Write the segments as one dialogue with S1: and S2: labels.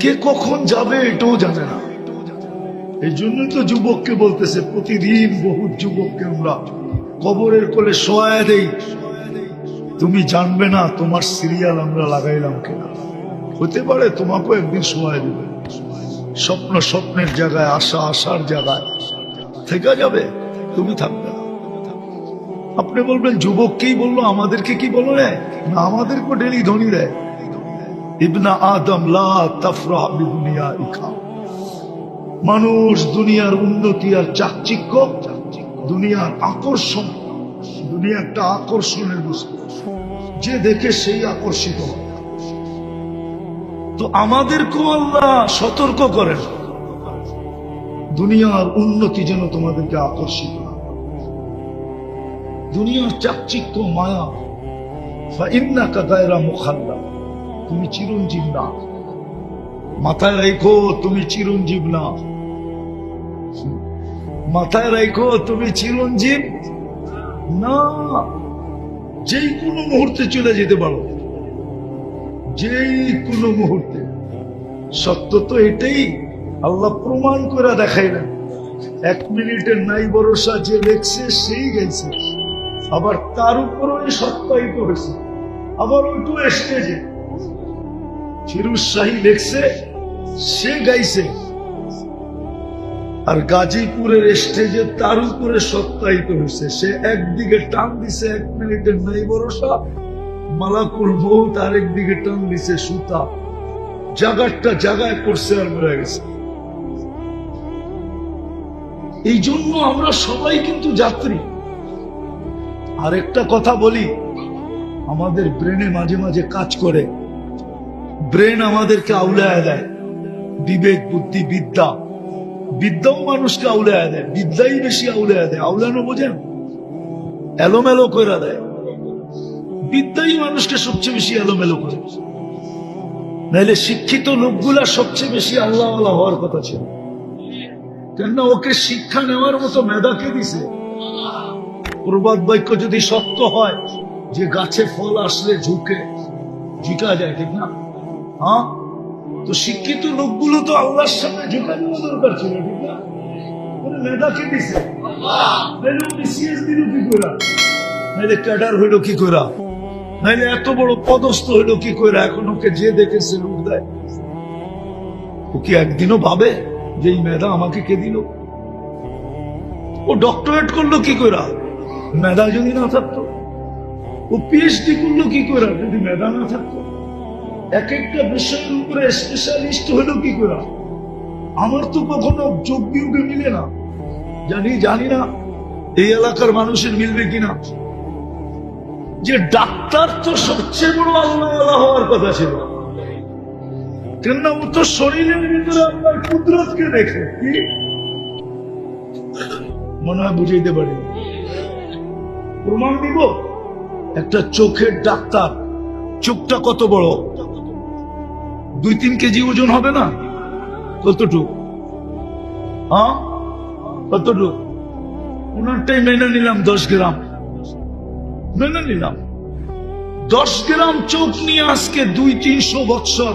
S1: কে কখন যাবে এটাও জানে না। এই জন্যই তো যুবককে বলতেছে, প্রতিদিন বহু যুবককে আমরা কবরের কোলে সহায় দেই। তুমি জানবে না তোমার সিরিয়াল আমরা লাগাইলাম কিনা। হতে পারে তোমাকেও একদিন সহায় দেবে। স্বপ্ন স্বপ্নের জায়গায়, আশা আশার জায়গায়। থেকে যাবে, তুমি থাকবে না। আপনি বলবেন, যুবককেই বলল, আমাদেরকে কি বলো না আমাদেরকে ডেলি ধনী দেয়। ইবনা আদম মানুষ দুনিয়ার উন্নতি আর চাকচিক্য, দুনিয়ার আকর্ষণ দুনিয়া একটা আকর্ষণের বস্তু। যে দেখে সেই আকর্ষিত তো আমাদেরকেও আল্লাহ সতর্ক করেন। দুনিয়ার উন্নতি যেন তোমাদেরকে আকর্ষিত দুনিয়ার চাকচিক্য, মায়া। ইন্নাকা গায়রা মুখাল্লা তুমি চিরঞ্জীব না। মাথায় রেখো, তুমি চিরঞ্জীব না। মাথায় রেখো, তুমি চিরঞ্জীব না। যেই কোনো মুহূর্তে চলে যেতে পারো। যেই কোনো মুহূর্তে। সত্য তো এটাই, আল্লাহ প্রমাণ করে দেখাই না। এক মিনিটের নাই ভরসা, যে লেখছে সেই গেছে। আবার তার উপরও সত্যায়িত হয়েছে আবার ওইটু স্টেজে ফিরুজ শাহী লেখছে, সে গাইছে। আর গাজীপুরের স্টেজে তার উপরে সত্যায়িত হয়েছে। সে একদিকে টান দিছে এক মিনিটের নাই ভরসা, মালাকুল বহুত আরেক দিকে টান দিছে সুতা। জাগারটা জাগায় করছে আর মরে গেছে। এই জন্য আমরা সবাই কিন্তু যাত্রী। আরেকটা কথা বলি, আমাদের ব্রেনে মাঝে মাঝে কাজ করে। ব্রেন আমাদেরকে আউলায় দেয়। বিবেক, বুদ্ধি, বিদ্যা। বিদ্যাও মানুষকে আউলায় দেয়। বিদ্যাই বেশি আউলায় দেয়। আউলানো বোঝেন? এলোমেলো করে দেয়। বিদ্যাই মানুষকে সবচেয়ে বেশি এলোমেলো করে। নাহলে শিক্ষিত লোকগুলা সবচেয়ে বেশি আল্লাহ আল্লাহ হওয়ার কথা ছিল। কেননা ওকে শিক্ষা নেওয়ার মতো মেধাকে দিছে? প্রবাদ বাক্য যদি সত্য হয়, যে গাছে ফল আসলে ঝুঁকে, ঝিকা যায়, ঠিক না? হ্যাঁ? তো শিক্ষিত লোকগুলো তো আল্লাহর সামনে ঝুঁকা দেওয়া দরকার ছিল ও কি একদিনও ভাবে আমাকে কে দিল? ও ডক্টরেট করল কি করে মেধা যদি না থাকতো। ও পিএইচডি করল কি করে যদি মেধা না থাকতো। এক একটা বিষয়ের উপরে স্পেশালিস্ট হলো কি করে? আমার তো কখনো যোগ বিয়োগে মিলে না। জানি জানি না এই এলাকার মানুষের মিলবে কিনা। যে ডাক্তার তো সবচেয়ে বড় আল্লাহ আল্লাহ হওয়ার কথা ছিল। কেননা তো শরীরের ভিতরে আপনার কুদরতকে দেখে। কি? মনে হয় বুঝাইতে পারি। প্রমাণ দিব? একটা চোখের ডাক্তার, চোখটা কত বড়? দুই তিন কেজি ওজন হবে না? কতটুক? হ্যাঁ? ওনারটাই মেনে নিলাম দশ গ্রাম। মেনে নিলাম। দশ গ্রাম চোখ নিয়ে আজকে দুই তিনশো বৎসর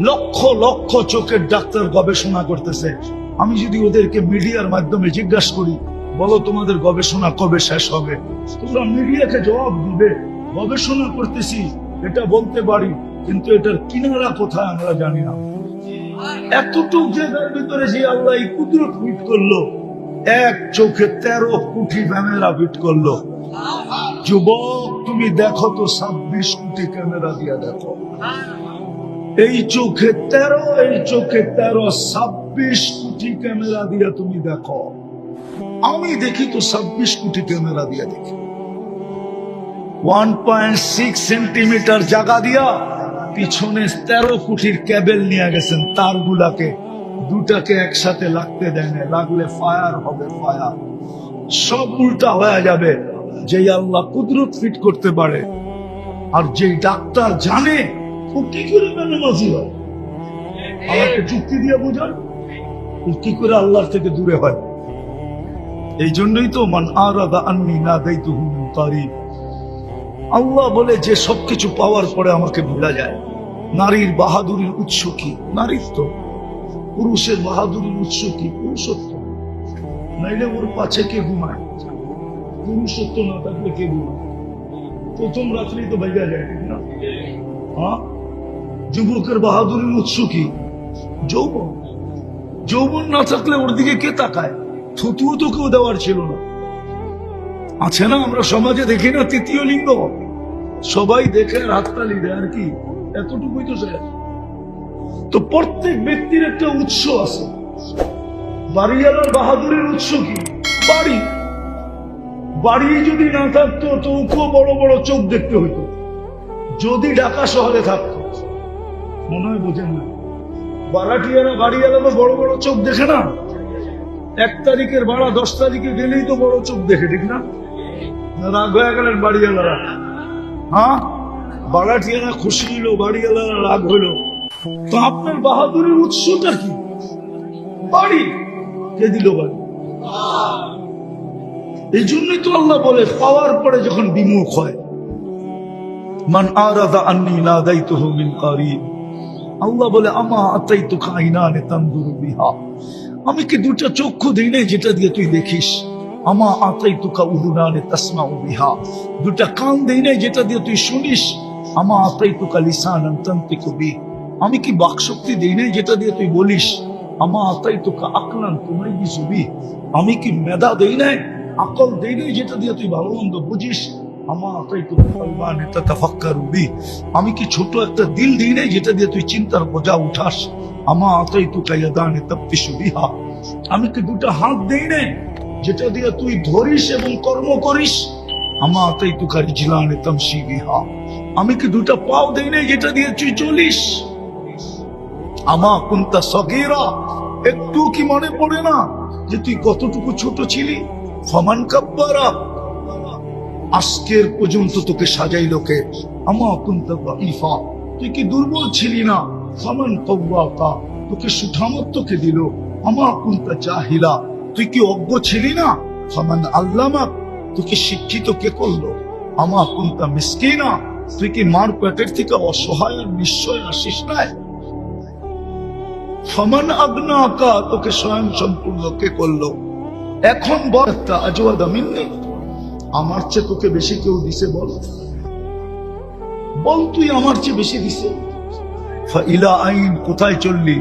S1: লক্ষ লক্ষ চোখের ডাক্তার গবেষণা করতেছে। আমি যদি ওদেরকে মিডিয়ার মাধ্যমে জিজ্ঞাসা করি, বলো তোমাদের গবেষণা কবে শেষ হবে? তোমরা মিডিয়াকে জবাব দিবে। গবেষণা করতেছি, এটা বলতে পারি। কিন্তু এটার কিনারা কোথায় আমরা জানি না। এতটুক জায়গার ভিতরে যে আল্লাহ এই কুদরত ফিট করল। এক চোখে তেরো কোটি ক্যামেরা ফিট করল। যুবক, তুমি দেখো তো ছাব্বিশ কোটি ক্যামেরা দিয়া দেখো। এই চোখে তেরো, এই চোখে তেরো, ছাব্বিশ কোটি ক্যামেরা দিয়া তুমি দেখো। আমি দেখি তো ছাব্বিশ কোটি ক্যামেরা দিয়া দেখি। ওয়ান পয়েন্ট সিক্স সেন্টিমিটার জায়গা দিয়া পিছনে তেরো কোটির ক্যাবেল নিয়ে গেছেন, তারগুলাকে দুটাকে একসাথে লাগতে দেয় লাগলে ফায়ার হবে ফায়ার সব উল্টা হয়ে যাবে যে আল্লাহ কুদরত ফিট করতে পারে। আর যেই ডাক্তার জানে, ও কি করে বেনামাজি হয়? আমাকে যুক্তি দিয়ে বোঝান, ও কি করে আল্লাহর থেকে দূরে হয়? এই জন্যই তো, মান আরাদা আন্নি না দেইতু হুম তারিফ আল্লাহ বলে যে সবকিছু পাওয়ার পরে আমাকে ভুলা যায়। নারীর বাহাদুরির উৎস কি? নারীত্ব পুরুষের বাহাদুরির উৎস কি? পুরুষত্ব। নাইলে ওর পাছে কে ঘুমায়? পুরুষত্ব না থাকলে কে ঘুমায়? প্রথম রাত্রি তো বাইরে যায়, ঠিক না? হ্যাঁ? যুবকের বাহাদুরির উৎস কি? যৌবন। যৌবন না থাকলে ওর দিকে কে তাকায়? থুতুও তো কেউ দেওয়ার ছিল না। আছে না আমরা সমাজে দেখি না তৃতীয় লিঙ্গ? সবাই দেখে হাততালি দেয়, আর কি? এতটুকুই তো স্যার। তো প্রত্যেক ব্যক্তির একটা উৎস আছে। বাড়িওয়ালার বাহাদুরের উৎস কি? বাড়ি। বাড়ি যদি না থাকতো তো ওকেও বড় বড় চোখ দেখতে হইতো। যদি ঢাকা শহরে থাকতো। মনে হয় বোঝেন না। বারাটিয়ারা বাড়িওয়ালা তো বড় বড় চোখ দেখে না। এক তারিখের ভাড়া দশ তারিখে গেলেই তো বড় চোখ দেখে, ঠিক না? রাগ হয়ে গেলেন বাড়িওয়ালারা। হ্যাঁ? খুশি বাড়িওয়ালারা রাগ তো আপনার বাহাদুরের উৎসটা কি? বাড়ি। কে দিল বাড়ি? এই জন্যই তো আল্লাহ বলে, পাওয়ার পরে যখন বিমুখ হয়, মান আরাদা আন্নি না দায়িত্ব মিন কারিব। আল্লাহ বলে, আমা আতাই তো খাইনানে তান্দুরু বিহা। আমি কি দুটা চক্ষু দিই নাই যেটা দিয়ে তুই দেখিস? আমা আতাই তুকা তাসমা দুটা কান দেই নাই যেটা দিয়ে তুই শুনিস। আমা আতাই তুকা লিসান তন্তিকু বি। আমি কি বাক শক্তি দেই নাই যেটা দিয়ে তুই বলিস? আমা আতাই তুকা আকলান কি আমি কি মেধা দেই নাই? আকল দেই নাই যেটা দিয়ে তুই ভালো মন্দ বুঝিস? আমা কি ছোট একটা দিল দিই নাই যেটা দিয়ে তুই চিন্তার বোঝা উঠাস? আমা আতাই তুকা ইয়াদানে তাপ্তিসু বিহা। আমি কি দুটা হাত দেই নাই? যেটা দিয়ে তুই ধরিস এবং কর্ম করিস। আমা আতাই তুকা রিজলানে তামসি বিহা আমি কি দুটা পাও দেই নাই যেটা দিয়ে তুই চলিস? আমা কুন্তা সগীরা। একটু কি মনে পড়ে না যে তুই কতটুকু ছোট ছিলি? ফমান কাব্বারা। আজকের পর্যন্ত তোকে সাজাইলো কে? আমা কুন্তা ইফা তুই কি দুর্বল ছিলি না? ফমান কব্বাকা তোকে সুঠামত্বকে দিল। আমা কুন্তা জাহিলা। তুই কি অজ্ঞ ছিলি না? ফমান আল্লামা কি শিক্ষিত? কে করল? আমা কুন্তা মিসকিনা? তুই কি মার পেটের থেকে অসহায় নিশ্চয় আসিস নাই? সমান আগ্না আঁকা তোকে স্বয়ং সম্পূর্ণ কে করল? এখন একটা আজওয়াদা মিন্নি। আমার চেয়ে তোকে বেশি কেউ দিছে বল? বল তুই আমার চেয়ে বেশি দিছে। ইলা আইন, কোথায় চললি?